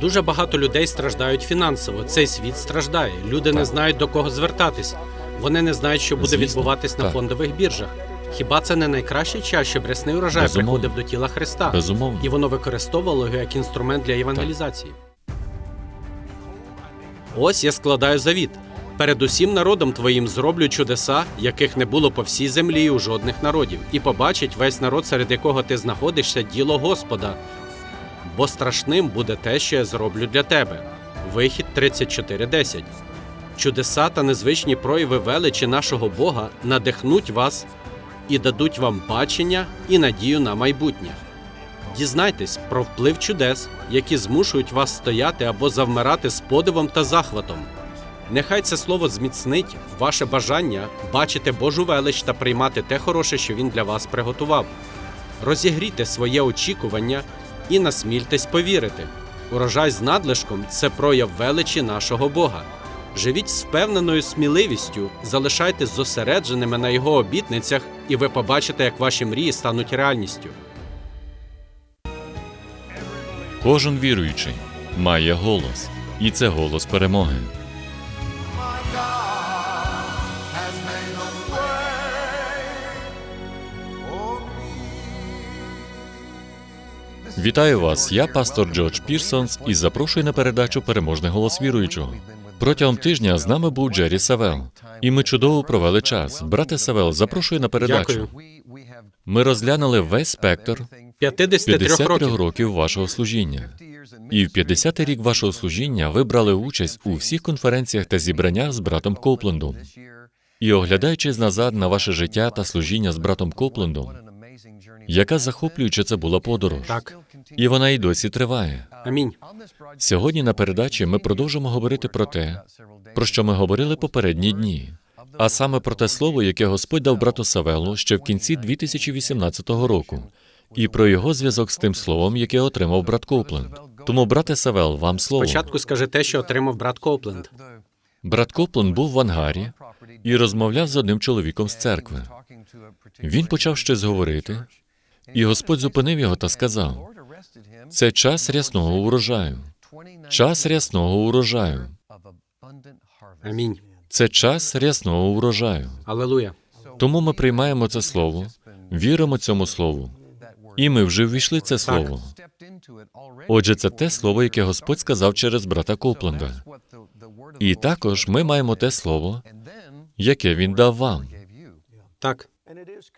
Дуже багато людей страждають фінансово. Цей світ страждає. Люди не знають до кого звертатись. Вони не знають, що буде Звісно, відбуватись на так. фондових біржах. Хіба це не найкращий час, щоб рясний урожай Безумовно. приходив до тіла Христа? Безумовно. І воно використовувало його як інструмент для євангелізації. Ось я складаю завіт. Перед усім народом твоїм зроблю чудеса, яких не було по всій землі у жодних народів, і побачить весь народ, серед якого ти знаходишся, діло Господа. Бо страшним буде те, що я зроблю для тебе. Вихід 34.10. Чудеса та незвичні прояви величі нашого Бога надихнуть вас і дадуть вам бачення і надію на майбутнє. Дізнайтесь про вплив чудес, які змушують вас стояти або завмирати з подивом та захватом. Нехай це слово зміцнить ваше бажання бачити Божу велич та приймати те хороше, що він для вас приготував. Розігрійте своє очікування і насмільтесь повірити. Урожай з надлишком це прояв величі нашого Бога. Живіть з впевненою сміливістю, залишайтесь зосередженими на його обітницях, і ви побачите, як ваші мрії стануть реальністю. Кожен віруючий має голос, і це голос перемоги. Вітаю вас! Я пастор Джордж Пірсонс і запрошую на передачу Переможний голос віруючого. Протягом тижня з нами був Джері Савел, і ми чудово провели час. Брате Савел, запрошую на передачу. Дякую. Ми розглянули весь спектр 53 53 років. років вашого служіння. І в 50-й рік вашого служіння ви брали участь у всіх конференціях та зібраннях з братом Коплендом. І оглядаючись назад на ваше життя та служіння з братом Коплендом, яка захоплююча це була подорож. Так. І вона й досі триває. Амінь. Сьогодні на передачі ми продовжимо говорити про те, про що ми говорили попередні дні, а саме про те слово, яке Господь дав брату Савелу ще в кінці 2018 року, і про його зв'язок з тим словом, яке отримав брат Копленд. Тому, брате Савел, вам слово. Спочатку скажи те, що отримав брат Копленд. Брат Копленд був в ангарі і розмовляв з одним чоловіком з церкви. Він почав щось говорити, і Господь зупинив його та сказав: це час рясного урожаю. Час рясного урожаю. Амінь. Це час рясного урожаю. Алелуя. Тому ми приймаємо це слово, віримо цьому слову, і ми вже ввійшли це слово. Отже, це те слово, яке Господь сказав через брата Копленда. І також ми маємо те слово, яке він дав вам. Так.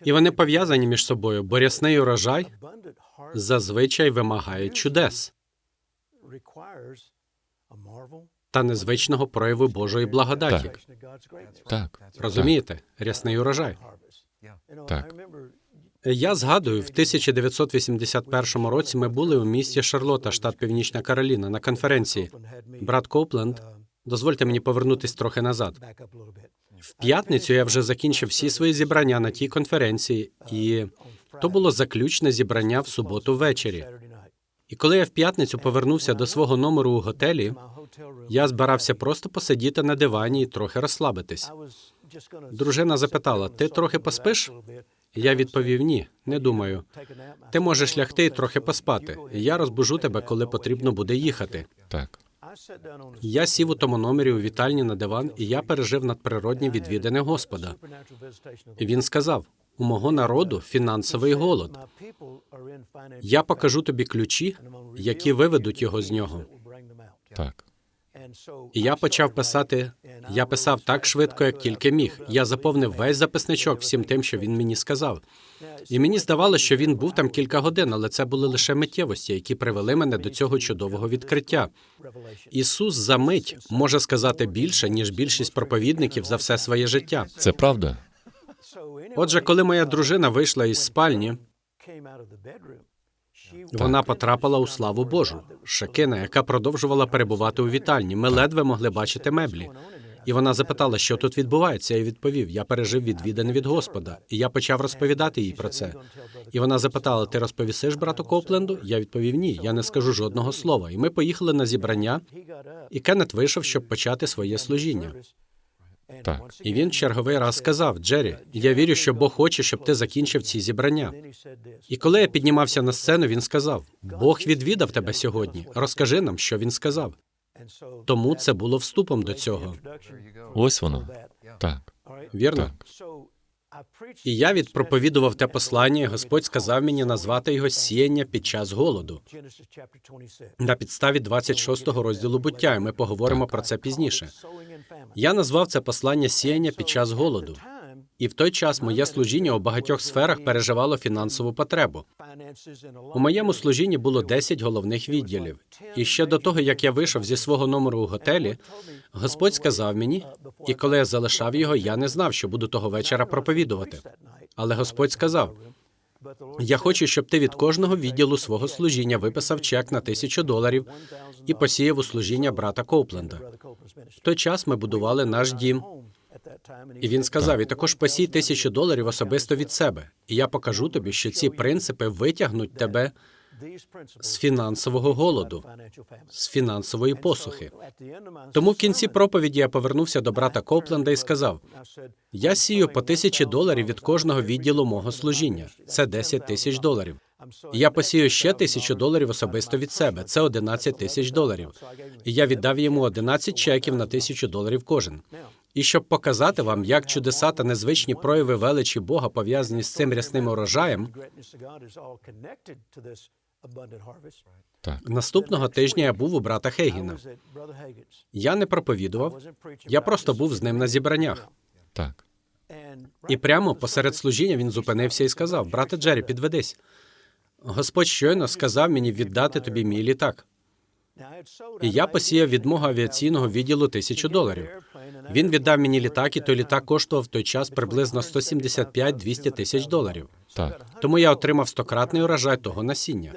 І вони пов'язані між собою, бо рясний урожай зазвичай вимагає чудес та незвичного прояву Божої благодаті. Так, Розумієте? Рясний урожай. так. Я згадую, в 1981 році ми були у місті Шарлота, штат Північна Кароліна, на конференції. Брат Копленд, дозвольте мені повернутись трохи назад. В п'ятницю я вже закінчив всі свої зібрання на тій конференції, і то було заключне зібрання в суботу ввечері. І коли я в п'ятницю повернувся до свого номеру у готелі, я збирався просто посидіти на дивані і трохи розслабитись. Дружина запитала: ти трохи поспиш? Я відповів ні, не думаю. Ти можеш лягти і трохи поспати. Я розбужу тебе, коли потрібно буде їхати. Так. Я сів у тому номері у вітальні на диван, і я пережив надприродні відвідини Господа. Він сказав: у мого народу фінансовий голод. Я покажу тобі ключі, які виведуть його з нього. Так. І я почав писати. Я писав так швидко, як тільки міг. Я заповнив весь записничок всім тим, що він мені сказав. І мені здавалося, що він був там кілька годин, але це були лише миттєвості, які привели мене до цього чудового відкриття. Ісус за мить може сказати більше, ніж більшість проповідників за все своє життя. Це правда. Отже, коли моя дружина вийшла із спальні, вона потрапила у славу Божу. Шакина, яка продовжувала перебувати у вітальні. Ми ледве могли бачити меблі. І вона запитала, що тут відбувається. Я відповів: я пережив відвідини від Господа, і я почав розповідати їй про це. І вона запитала: Ти розповісиш брату Копленду? Я відповів: Ні, я не скажу жодного слова. І ми поїхали на зібрання, і Кеннет вийшов, щоб почати своє служіння. Так. І він черговий раз сказав: Джері, я вірю, що Бог хоче, щоб ти закінчив ці зібрання. І коли я піднімався на сцену, він сказав: Бог відвідав тебе сьогодні. Розкажи нам, що він сказав. Тому це було вступом до цього. Ось воно. Так. Вірно? І я відпроповідував те послання, і Господь сказав мені назвати його сіяння під час голоду на підставі 26-го розділу буття. І ми поговоримо про це пізніше. Я назвав це послання сіяння під час голоду. І в той час моє служіння у багатьох сферах переживало фінансову потребу. У моєму служінні було 10 головних відділів. І ще до того, як я вийшов зі свого номеру у готелі, Господь сказав мені, і коли я залишав його, я не знав, що буду того вечора проповідувати. Але Господь сказав: Я хочу, щоб ти від кожного відділу свого служіння виписав чек на тисячу доларів і посіяв у служіння брата Коупленда. В той час ми будували наш дім. І він сказав: і також посій тисячу доларів особисто від себе. І я покажу тобі, що ці принципи витягнуть тебе з фінансового голоду, з фінансової посухи. Тому в кінці проповіді я повернувся до брата Копленда і сказав: Я сію по тисячі доларів від кожного відділу мого служіння. Це 10 тисяч доларів. Я посію ще тисячу доларів особисто від себе. Це 11 тисяч доларів. І я віддав йому 11 чеків на тисячу доларів кожен. І щоб показати вам, як чудеса та незвичні прояви величі Бога пов'язані з цим рясним урожаєм, Так. наступного тижня я був у брата Хейгіна. Я не проповідував, я просто був з ним на зібраннях. Так. І прямо посеред служіння він зупинився і сказав: Брате Джері, підведись. Господь щойно сказав мені віддати тобі мій літак. І я посіяв від мого авіаційного відділу тисячу доларів. Він віддав мені літак, і той літак коштував в той час приблизно 175-200 тисяч доларів. Так. Тому я отримав стократний урожай того насіння.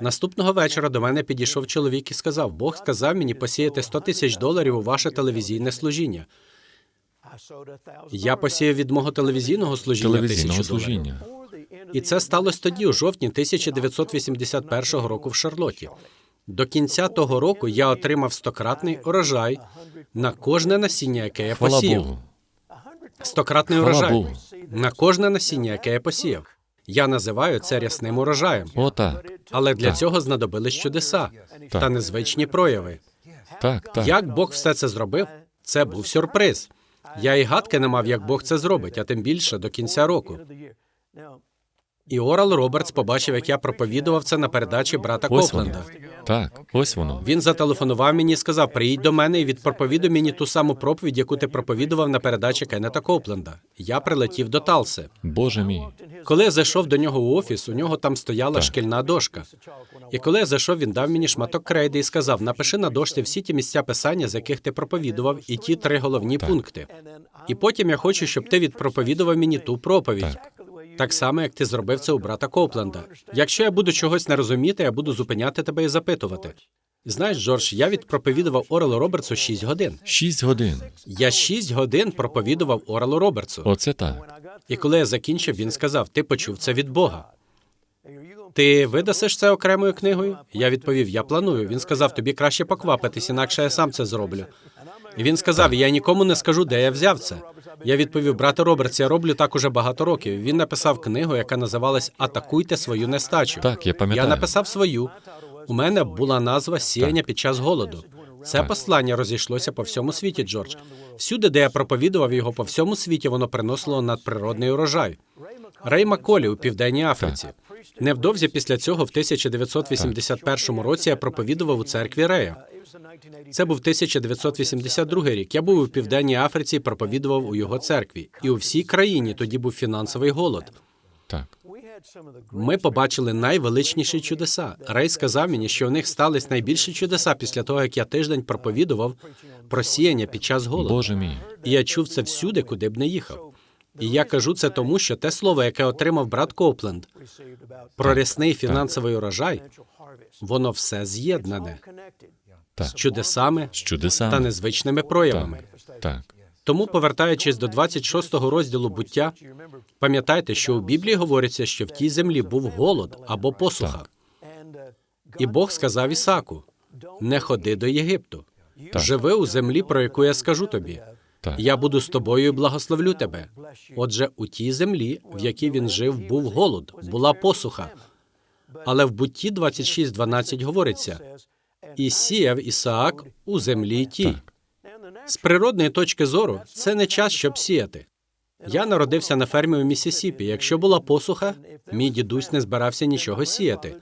Наступного вечора до мене підійшов чоловік і сказав: Бог сказав мені посіяти 100 тисяч доларів у ваше телевізійне служіння. Я посіяв від мого телевізійного служіння Телевізійного тисячу доларів. служіння. І це сталося тоді, у жовтні 1981 року в Шарлоті. До кінця того року я отримав стократний урожай на кожне насіння, яке я посіяв. Стократний урожай на кожне насіння, яке я посіяв. Я називаю це рясним урожаєм. О, так. Але для Так. цього знадобились чудеса та незвичні прояви. Так, так. Як Бог все це зробив? Це був сюрприз. Я і гадки не мав, як Бог це зробить, а тим більше до кінця року. І Орал Робертс побачив, як я проповідував це на передачі брата Ось воно. Копленда. Так, ось воно. Він зателефонував мені і сказав: приїдь до мене і відпроповідуй мені ту саму проповідь, яку ти проповідував на передачі Кеннета Копленда. Я прилетів до Талси. Боже мій. Коли я зайшов до нього у офіс, у нього там стояла шкільна дошка. І коли я зайшов, він дав мені шматок крейди і сказав: напиши на дошці всі ті місця писання, з яких ти проповідував, і ті три головні пункти. І потім я хочу, щоб ти відпроповідував мені ту проповідь. Так само, як ти зробив це у брата Копленда. Якщо я буду чогось не розуміти, я буду зупиняти тебе і запитувати. Знаєш, Джордж, я відпроповідував Орелу Робертсу 6 годин. Шість годин. Я 6 годин проповідував Орелу Робертсу. Оце так. І коли я закінчив, він сказав: Ти почув це від Бога. Ти видасиш це окремою книгою? Я відповів: Я планую. Він сказав: тобі краще поквапитись, інакше я сам це зроблю. І він сказав: Я нікому не скажу, де я взяв це. Я відповів: брате Робертс, я роблю так уже багато років. Він написав книгу, яка називалась Атакуйте свою нестачу. Так, я пам'ятаю. Я написав свою. У мене була назва сіяння під час голоду. Це послання розійшлося по всьому світі, Джордж. Всюди, де я проповідував його по всьому світі, воно приносило надприродний урожай. Рей Маколі у південній Африці. Невдовзі після цього, в 1981 році, я проповідував у церкві Рея. Це був 1982 рік. Я був у південній Африці і проповідував у його церкві. І у всій країні тоді був фінансовий голод. Так. Ми побачили найвеличніші чудеса. Рей сказав мені, що у них стались найбільші чудеса після того, як я тиждень проповідував про сіяння під час голоду. Боже мій. І я чув це всюди, куди б не їхав. І я кажу це тому, що те слово, яке отримав брат Копленд, про рясний фінансовий урожай, воно все з'єднане Так. з чудесами З чудесами. та незвичними проявами. Так. Тому, повертаючись до 26-го розділу буття, пам'ятайте, що у Біблії говориться, що в тій землі був голод або посуха. І Бог сказав Ісаку: не ходи до Єгипту, Так. живи у землі, про яку я скажу тобі. Так. Я буду з тобою і благословлю тебе. Отже, у тій землі, в якій він жив, був голод, була посуха. Але в бутті 26.12 говориться: і сіяв Ісаак у землі тій. Так. З природної точки зору, це не час, щоб сіяти. Я народився на фермі у Місісіпі. Якщо була посуха, мій дідусь не збирався нічого сіяти,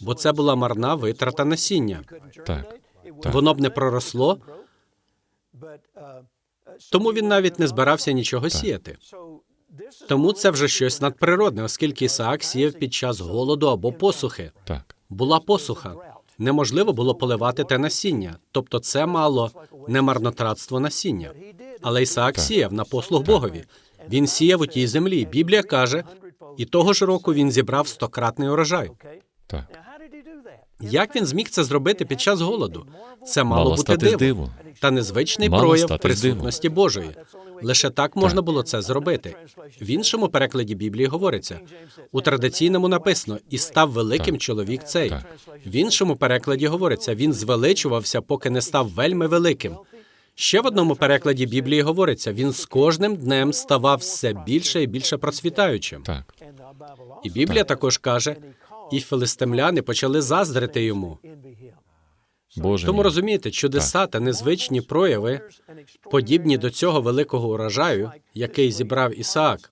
бо це була марна витрата насіння. Так. Так. Воно б не проросло, тому він навіть не збирався нічого сіяти. Тому це вже щось надприродне, оскільки Ісаак сіяв під час голоду або посухи. Так. Була посуха. Неможливо було поливати те насіння, тобто це мало не марнотратство насіння. Але Ісаак сіяв на послуг Богові. Він сіяв у тій землі. Біблія каже, і того ж року він зібрав стократний урожай. Так. Як він зміг це зробити під час голоду? Це мало, Мало бути диво, диво. та незвичний Мало прояв присутності Божої. Лише так можна було це зробити. В іншому перекладі Біблії говориться у традиційному написано і став великим чоловік цей. Так. В іншому перекладі говориться він звеличувався, поки не став вельми великим. Ще в одному перекладі Біблії говориться він з кожним днем ставав все більше і більше процвітаючим. Так. І Біблія також каже, і филистимляни почали заздрити йому. Боже. Тому мій. розумієте, чудеса та незвичні прояви, подібні до цього великого урожаю, який зібрав Ісаак,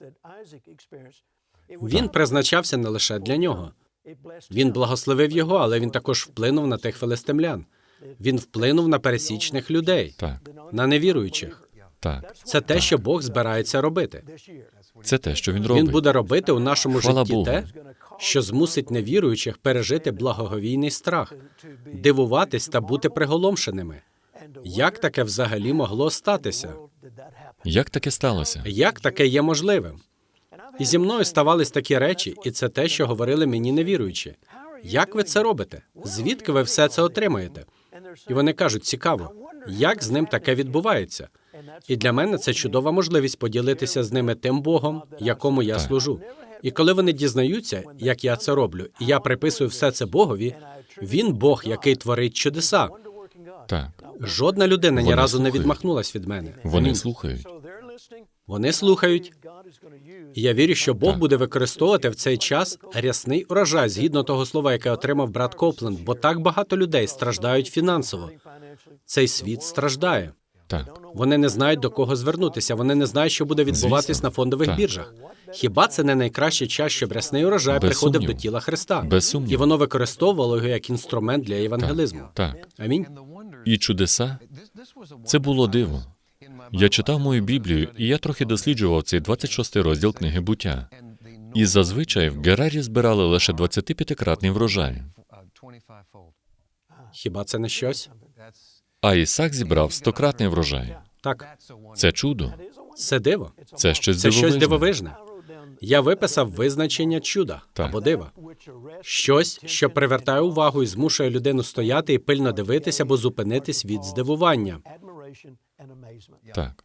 він призначався не лише для нього. Він благословив його, але він також вплинув на тих филистимлян. Він вплинув на пересічних людей, Так. на невіруючих. Так. Це те, що Бог збирається робити. Це те, що він робить. Він буде робити у нашому Хвала житті Богу. те, що змусить невіруючих пережити благоговійний страх, дивуватись та бути приголомшеними. Як таке взагалі могло статися? Як таке сталося? Як таке є можливим? І зі мною ставались такі речі, і це те, що говорили мені невіруючі. Як ви це робите? Звідки ви все це отримуєте? І вони кажуть: цікаво, як з ним таке відбувається? І для мене це чудова можливість поділитися з ними тим Богом, якому я служу. І коли вони дізнаються, як я це роблю, і я приписую все це Богові, він Бог, який творить чудеса. Так. Жодна людина ні Вони разу не відмахнулась від мене. Вони слухають. Вони слухають. І я вірю, що Бог Так. буде використовувати в цей час рясний урожай згідно того слова, яке отримав брат Копленд, бо так багато людей страждають фінансово. Цей світ страждає. Так. Вони не знають до кого звернутися. Вони не знають, що буде відбуватись Звісно. на фондових Так. біржах. Хіба це не найкращий час, щоб рясний урожай Без приходив сумніву. до тіла Христа? Без сумніву. І воно використовувало його як інструмент для євангелізму. Так. Амінь. І чудеса це було диво. Я читав мою Біблію, і я трохи досліджував цей 26 розділ книги буття. І зазвичай в Герарі збирали лише 25-кратний врожай, Хіба це не щось? А Ісак зібрав 100-кратний врожай. Так, Це чудо. це диво. Це щось Це щось дивовижне. дивовижне. Я виписав визначення чуда Так. або дива. Щось, що привертає увагу і змушує людину стояти і пильно дивитися або зупинитись від здивування. Так.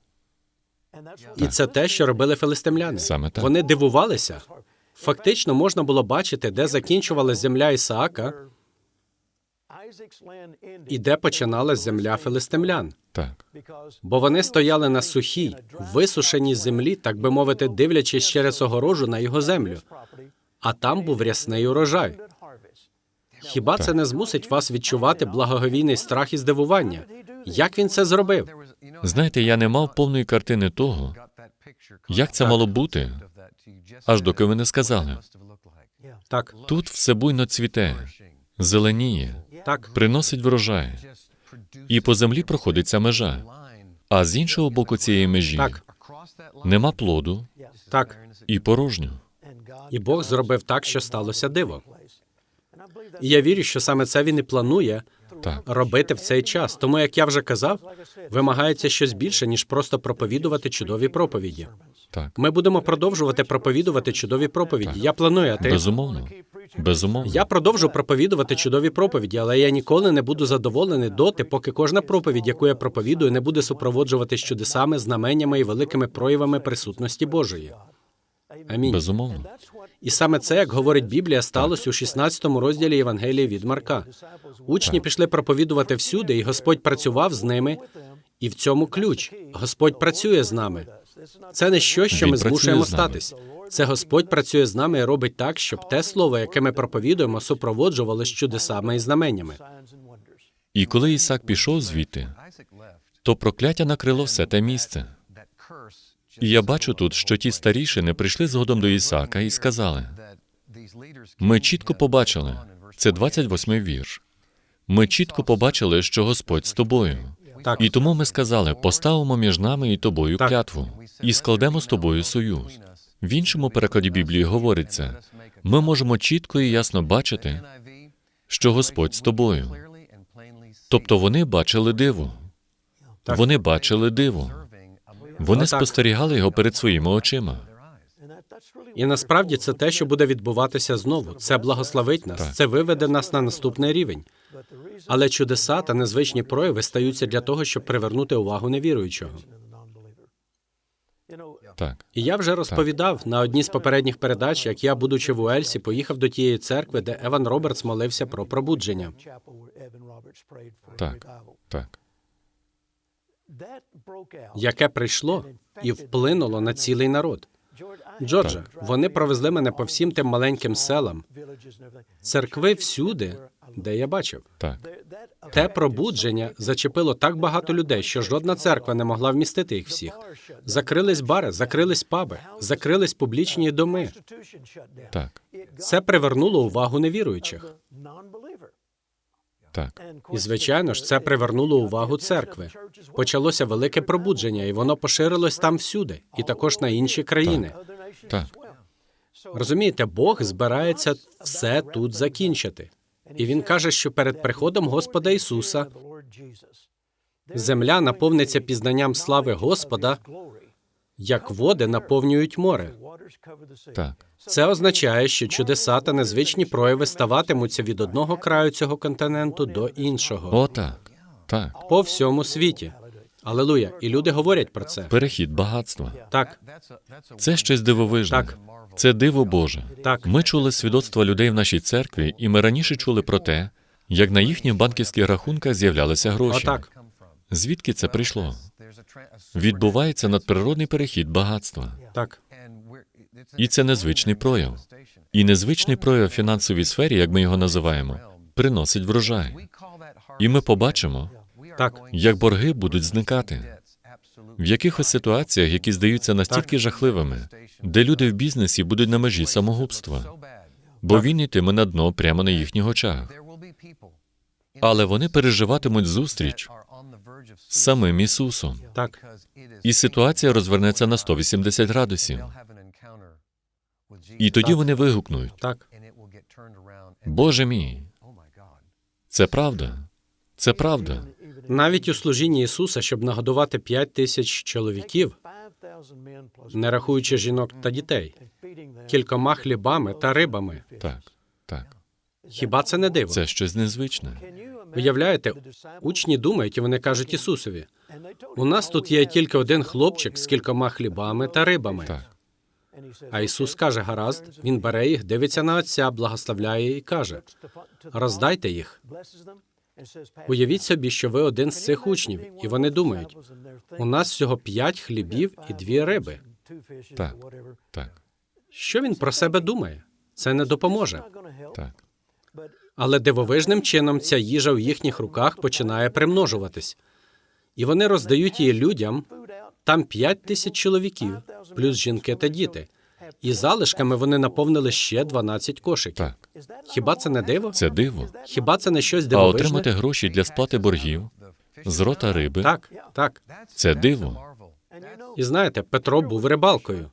І це те, що робили филистимляни. Саме так. Вони дивувалися. Фактично можна було бачити, де закінчувалась земля Ісаака і де починалась земля филистимлян. Так. Бо вони стояли на сухій, висушеній землі, так би мовити, дивлячись через огорожу на його землю. А там був рясний урожай. Хіба це не змусить вас відчувати благоговійний страх і здивування? Як він це зробив? Знаєте, я не мав повної картини того, як це мало бути, аж доки ви не сказали. Так, Тут все буйно цвіте, зеленіє, так, приносить врожай, і по землі проходить ця межа. А з іншого боку цієї межі так, нема плоду так. і порожньо. І Бог зробив так, що сталося диво. І я вірю, що саме це він і планує Так, робити в цей час. Тому, як я вже казав, вимагається щось більше, ніж просто проповідувати чудові проповіді. так. Ми будемо продовжувати проповідувати чудові проповіді. Я планую, а ти? Безумовно. Безумовно. Я продовжу проповідувати чудові проповіді, але я ніколи не буду задоволений доти, поки кожна проповідь, яку я проповідую, не буде супроводжуватись чудесами, знаменнями і великими проявами присутності Божої. Амінь. Безумовно. І саме це, як говорить Біблія, сталося у 16 розділі Євангелії від Марка. Учні пішли проповідувати всюди, і Господь працював з ними І в цьому ключ. Господь працює з нами. Це не щось, що Він ми змушуємо статись. Це Господь працює з нами і робить так, щоб те слово, яке ми проповідуємо, супроводжувалось чудесами і знаменнями. І коли Ісак пішов звідти, то прокляття накрило все те місце. І я бачу тут, що ті старішини прийшли згодом до Ісака і сказали: Ми чітко побачили, це 28-й вірш. Ми чітко побачили, що Господь з тобою. Так. І тому ми сказали: поставимо між нами і тобою Так. клятву, і складемо з тобою союз. В іншому перекладі Біблії говориться: ми можемо чітко і ясно бачити, що Господь з тобою. Тобто вони бачили диво. Вони бачили диво. Вони спостерігали його перед своїми очима. І насправді це те, що буде відбуватися знову. Це благословить нас, Так. це виведе нас на наступний рівень. Але чудеса та незвичні прояви стаються для того, щоб привернути увагу невіруючого. Так, І я вже розповідав на одній з попередніх передач, як я, будучи в Уельсі, поїхав до тієї церкви, де Еван Робертс молився про пробудження. так, так. яке прийшло і вплинуло на цілий народ. Джордже, вони провезли мене по всім тим маленьким селам, церкви всюди, де я бачив. Так, Те пробудження зачепило так багато людей, що жодна церква не могла вмістити їх всіх. Закрились бари, закрились паби, закрились публічні доми. так, Це привернуло увагу невіруючих. так, І звичайно ж, це привернуло увагу церкви. Почалося велике пробудження, і воно поширилось там всюди, і також на інші країни. так. Розумієте, Бог збирається все тут закінчити. І він каже, що перед приходом Господа Ісуса земля наповниться пізнанням слави Господа, як води наповнюють море. Так, Це означає, що чудеса та незвичні прояви ставатимуться від одного краю цього континенту до іншого о, так, так. по всьому світі. Алелуя! І люди говорять про це. Перехід багатства. Так, Це щось дивовижне. Так. Це диво Боже. Так. Ми чули свідоцтва людей в нашій церкві, і ми раніше чули про те, як на їхніх банківських рахунках з'являлися гроші. отак. Звідки це прийшло? Відбувається надприродний перехід багатства. Так, І це незвичний прояв. І незвичний прояв в фінансовій сфері, як ми його називаємо, приносить врожай. І ми побачимо, так, як борги будуть зникати. В якихось ситуаціях, які здаються настільки жахливими, де люди в бізнесі будуть на межі самогубства, бо він йтиме на дно прямо на їхніх очах. Але вони переживатимуть зустріч з самим Ісусом. так. І ситуація розвернеться на 180 градусів. І тоді вони вигукнуть: Так, Боже мій, це правда. Це правда. Навіть у служінні Ісуса, щоб нагодувати п'ять тисяч чоловіків, не рахуючи жінок та дітей, кількома хлібами та рибами. Так, так. Хіба це не диво? Це щось незвичне. Уявляєте, учні думають, і вони кажуть Ісусові: у нас тут є тільки один хлопчик з кількома хлібами та рибами. Так, А Ісус каже: гаразд, він бере їх, дивиться на Отця, благословляє і каже: роздайте їх. Уявіть собі, що ви один з цих учнів, і вони думають: у нас всього п'ять хлібів і дві риби. так, так, Що він про себе думає? Це не допоможе. так. Але дивовижним чином ця їжа в їхніх руках починає примножуватись. І вони роздають її людям. Там п'ять тисяч чоловіків, плюс жінки та діти. І залишками вони наповнили ще 12 кошиків. Так, Хіба це не диво? це диво. Хіба це не щось А дивовижне? отримати гроші для сплати боргів з рота риби Так, так. це диво. І знаєте, Петро був рибалкою.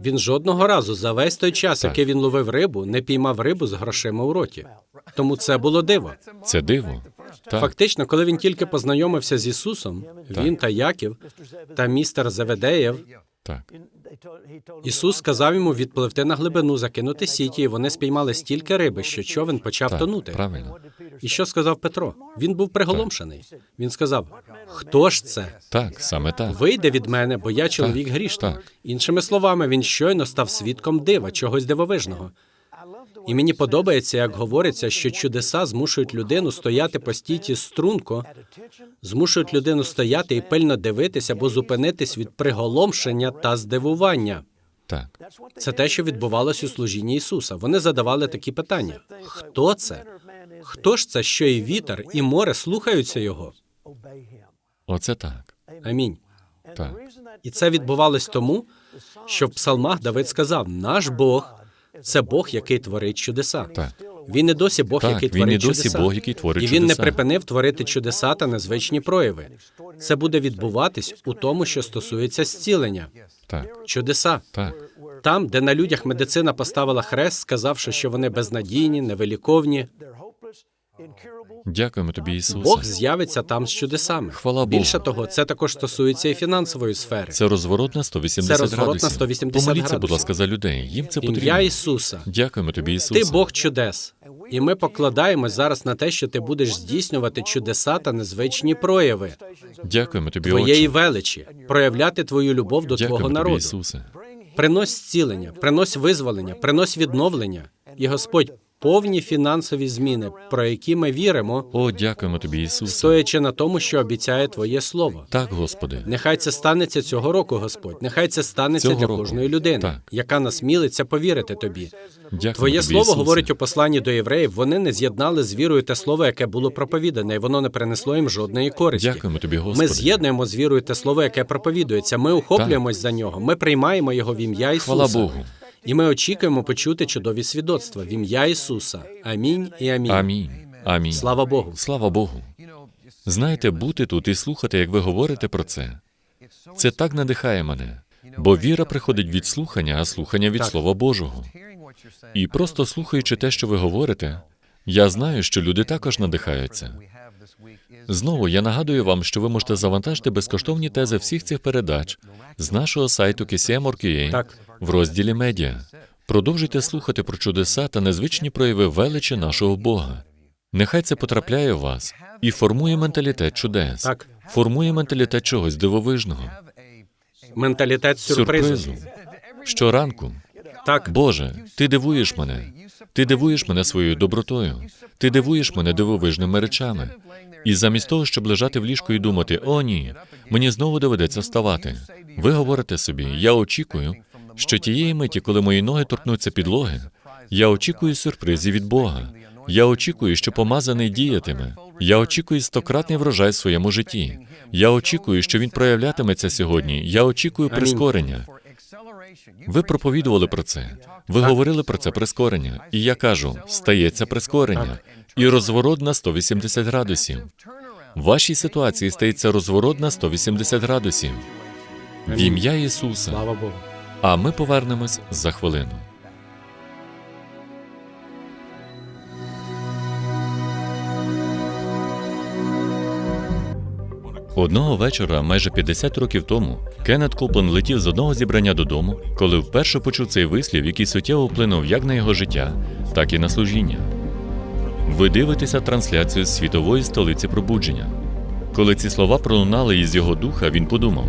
Він жодного разу за весь той час, Так. який він ловив рибу, не піймав рибу з грошима у роті. Тому це було диво. Це диво. Так, Фактично, коли він тільки познайомився з Ісусом, він та Яків та містер Заведеєв, так, Ісус сказав йому відпливти на глибину, закинути сіті, і вони спіймали стільки риби, що човен почав так, тонути. правильно. І що сказав Петро? Він був приголомшений. Він сказав: Хто ж це? Так, саме так. Вийде від мене, бо я чоловік грішний. так. Іншими словами, він щойно став свідком дива, чогось дивовижного. І мені подобається, як говориться, що чудеса змушують людину стояти по стійці струнко, змушують людину стояти і пильно дивитися або зупинитись від приголомшення та здивування. Так, Це те, що відбувалось у служінні Ісуса. Вони задавали такі питання: хто це? Хто ж це, що і вітер, і море слухаються його? оце так. Амінь. Так. І це відбувалось тому, що в псалмах Давид сказав: наш Бог це Бог, який творить чудеса. Так. Він і досі Бог, Так, який він і досі чудеса. Бог, який творить і він не припинив творити чудеса та незвичні прояви. Це буде відбуватись у тому, що стосується зцілення. Так, Чудеса. так. Там, де на людях медицина поставила хрест, сказавши, що вони безнадійні, невиліковні, Дякуємо тобі, Ісусе. Бог з'явиться там з чудесами. Хвала Богу. Більше того, це також стосується і фінансової сфери. Це розворот на 180 Це розворот на градусів. 180 Помоліться, будь ласка, за людей. Їм це Ім'я. Ісуса. Дякуємо тобі, Ісусе. Ти Бог чудес. І ми покладаємось зараз на те, що ти будеш здійснювати чудеса та незвичні прояви Дякуємо тобі, твоєї Отче. величі, проявляти твою любов до Дякуємо твого тобі, народу. Ісусе. Принось зцілення, принось визволення, принось відновлення. І Господь, повні фінансові зміни, про які ми віримо, О, дякуємо тобі, Ісусе. стоячи на тому, що обіцяє Твоє слово. Так, Господи. Нехай це станеться цього року, Господь. Нехай це станеться Цього для року. кожної людини, Так. яка насмілиться повірити тобі. Дякуємо Твоє тобі, слово Ісусе. говорить у посланні до євреїв. Вони не з'єднали з вірою те слово, яке було проповідане, і воно не принесло їм жодної користі. Дякуємо тобі, Господи. Ми з'єднуємо з вірою те слово, яке проповідується. Ми охоплюємось за нього. Ми приймаємо його в ім'я Ісуса. Хвала Богу. І ми очікуємо почути чудові свідоцтва в ім'я Ісуса. Амінь і амінь. Амінь. Амінь. Слава Богу. Слава Богу. Знаєте, бути тут і слухати, як ви говорите про це, це так надихає мене. Бо віра приходить від слухання, а слухання від Так. Слова Божого. І просто слухаючи те, що ви говорите, я знаю, що люди також надихаються. Знову я нагадую вам, що ви можете завантажити безкоштовні тези всіх цих передач з нашого сайту KCM.org.ua в розділі медіа. Продовжуйте слухати про чудеса та незвичні прояви величі нашого Бога. Нехай це потрапляє в вас і формує менталітет чудес, Так. формує менталітет чогось дивовижного, Менталітет сюрпризу. сюрпризу. Щоранку, Так, Боже, ти дивуєш мене. Ти дивуєш мене своєю добротою. Ти дивуєш мене дивовижними речами. І замість того, щоб лежати в ліжку і думати, о ні, мені знову доведеться вставати. Ви говорите собі, я очікую, що тієї миті, коли мої ноги торкнуться підлоги, я очікую сюрпризів від Бога. Я очікую, що помазаний діятиме. Я очікую стократний врожай в своєму житті. Я очікую, що він проявлятиметься сьогодні. Я очікую прискорення. Ви проповідували про це. Ви говорили про це прискорення. І я кажу: стається прискорення. І розворот на 180 градусів. В вашій ситуації стається розворот на 180 градусів. В ім'я Ісуса. А ми повернемось за хвилину. Одного вечора, майже 50 років тому, Кеннет Коплен летів з одного зібрання додому, коли вперше почув цей вислів, який суттєво вплинув як на його життя, так і на служіння. Ви дивитеся трансляцію з світової столиці пробудження. Коли ці слова пролунали із його духа, він подумав: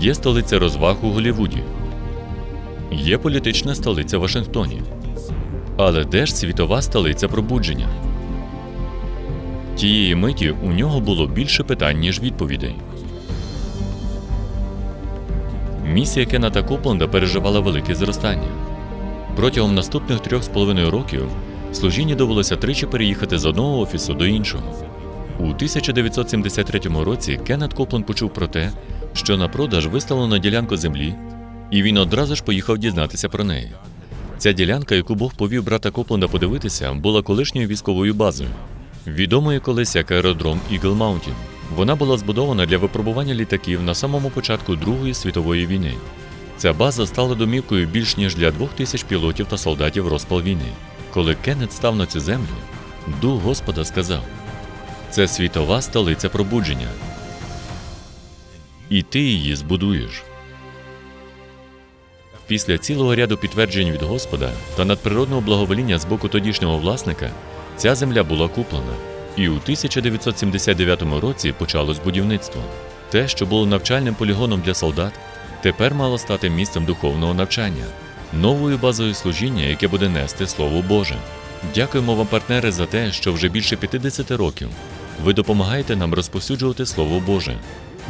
є столиця розваг у Голлівуді, є політична столиця Вашингтоні. Але де ж світова столиця пробудження? Тієї миті у нього було більше питань, ніж відповідей. Місія Кената Копленда переживала велике зростання. Протягом наступних трьох з половиною років служінні довелося тричі переїхати з одного офісу до іншого. У 1973 році Кеннет Копленд почув про те, що на продаж виставлено ділянку землі, і він одразу ж поїхав дізнатися про неї. Ця ділянка, яку Бог повів брата Копленда подивитися, була колишньою військовою базою, відомою колись як аеродром Eagle Mountain. Вона була збудована для випробування літаків на самому початку Другої світової війни. Ця база стала домівкою більш ніж для двох тисяч пілотів та солдатів розпал війни. Коли Кеннет став на цю землю, дух Господа сказав: це світова столиця пробудження. І ти її збудуєш. Після цілого ряду підтверджень від Господа та надприродного благовоління з боку тодішнього власника ця земля була куплена, і у 1979 році почалось будівництво. Те, що було навчальним полігоном для солдат, тепер мало стати місцем духовного навчання. новою базою служіння, яке буде нести Слово Боже. Дякуємо вам, партнери, за те, що вже більше 50 років ви допомагаєте нам розповсюджувати Слово Боже.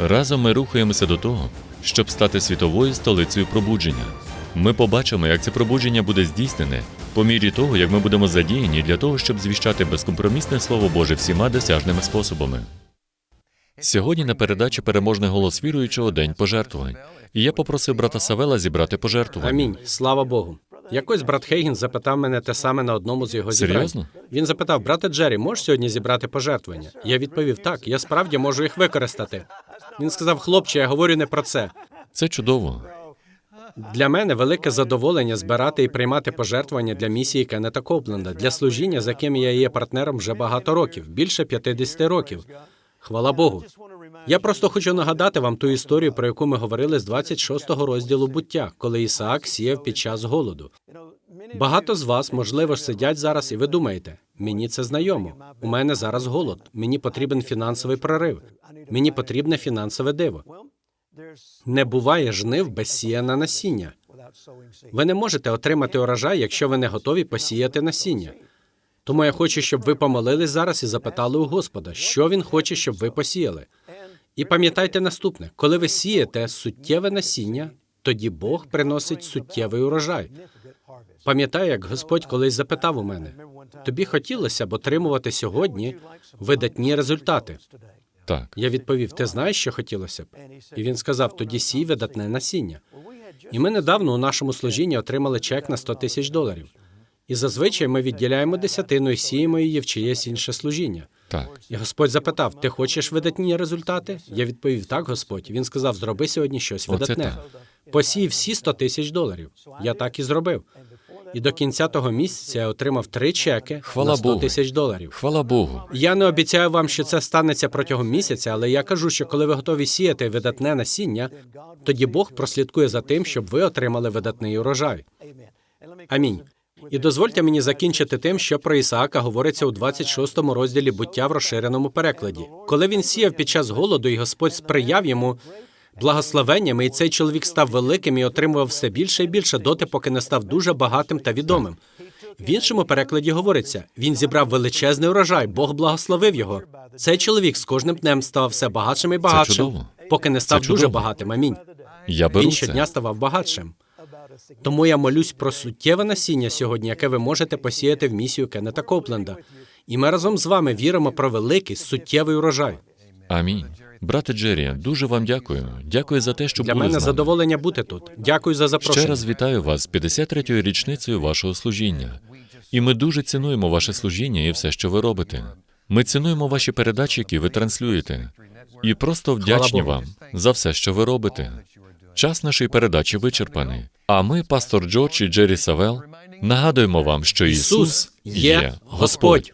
Разом ми рухаємося до того, щоб стати світовою столицею пробудження. Ми побачимо, як це пробудження буде здійснене по мірі того, як ми будемо задіяні для того, щоб звіщати безкомпромісне Слово Боже всіма досяжними способами. Сьогодні на передачі переможний голос віруючого день пожертвувань. І я попросив брата Савела зібрати пожертвування. Амінь. Слава Богу. Якось брат Хейгін запитав мене те саме на одному з його зібрань. Серйозно? Він запитав: брате Джері, можеш сьогодні зібрати пожертвування? Я відповів: так, я справді можу їх використати. Він сказав: хлопче, я говорю не про це. Це чудово. Для мене велике задоволення збирати і приймати пожертвування для місії Кеннета Копленда, для служіння, з яким я є партнером вже багато років, більше 50 років. Хвала Богу. Я просто хочу нагадати вам ту історію, про яку ми говорили з 26-го розділу буття, коли Ісаак сіяв під час голоду. Багато з вас, можливо, ж сидять зараз, і ви думаєте, мені це знайомо. У мене зараз голод. Мені потрібен фінансовий прорив. Мені потрібне фінансове диво. Не буває жнив без сіяна насіння. Ви не можете отримати урожай, якщо ви не готові посіяти насіння. Тому я хочу, щоб ви помолились зараз і запитали у Господа, що він хоче, щоб ви посіяли. І пам'ятайте наступне: коли ви сієте суттєве насіння, тоді Бог приносить суттєвий урожай. Пам'ятаю, як Господь колись запитав у мене: тобі хотілося б отримувати сьогодні видатні результати. Так. Я відповів: ти знаєш, що хотілося б? І він сказав: тоді сій видатне насіння. І ми недавно у нашому служінні отримали чек на 100 тисяч доларів. І зазвичай ми відділяємо десятину і сіємо її в чиєсь інше служіння. Так. І Господь запитав: Ти хочеш видатні результати? Я відповів: Так, Господь. Він сказав: Зроби сьогодні щось Оце видатне. так. Посій всі 100 тисяч доларів. Я так і зробив. І до кінця того місяця я отримав три чеки Хвала на 100 Богу. тисяч доларів. Хвала Богу. Я не обіцяю вам, що це станеться протягом місяця, але я кажу, що коли ви готові сіяти видатне насіння, тоді Бог прослідкує за тим, щоб ви отримали видатний урожай. Амінь. І дозвольте мені закінчити тим, що про Ісаака говориться у 26 розділі буття в розширеному перекладі. Коли він сіяв під час голоду, і Господь сприяв йому благословеннями, і цей чоловік став великим і отримував все більше і більше доти, поки не став дуже багатим та відомим. В іншому перекладі говориться: він зібрав величезний урожай, Бог благословив його. Цей чоловік з кожним днем ставав все багатшим і багатшим, чудово. поки не став Це дуже багатим. Амінь. Я беру Він це. щодня ставав багатшим. Тому я молюсь про суттєве насіння сьогодні, яке ви можете посіяти в місію Кеннета Копленда. І ми разом з вами віримо про великий суттєвий урожай. Амінь. Брате Джері, дуже вам дякую. Дякую за те, що Для були мене з нами. задоволення бути тут. Дякую за запрошення. Ще раз вітаю вас з 53-ю річницею вашого служіння. І ми дуже цінуємо ваше служіння і все, що ви робите. Ми цінуємо ваші передачі, які ви транслюєте. І просто вдячні вам за все, що ви робите. Час нашої передачі вичерпаний. А ми, пастор Джордж і Джері Савел, нагадуємо вам, що Ісус, Ісус є Господь.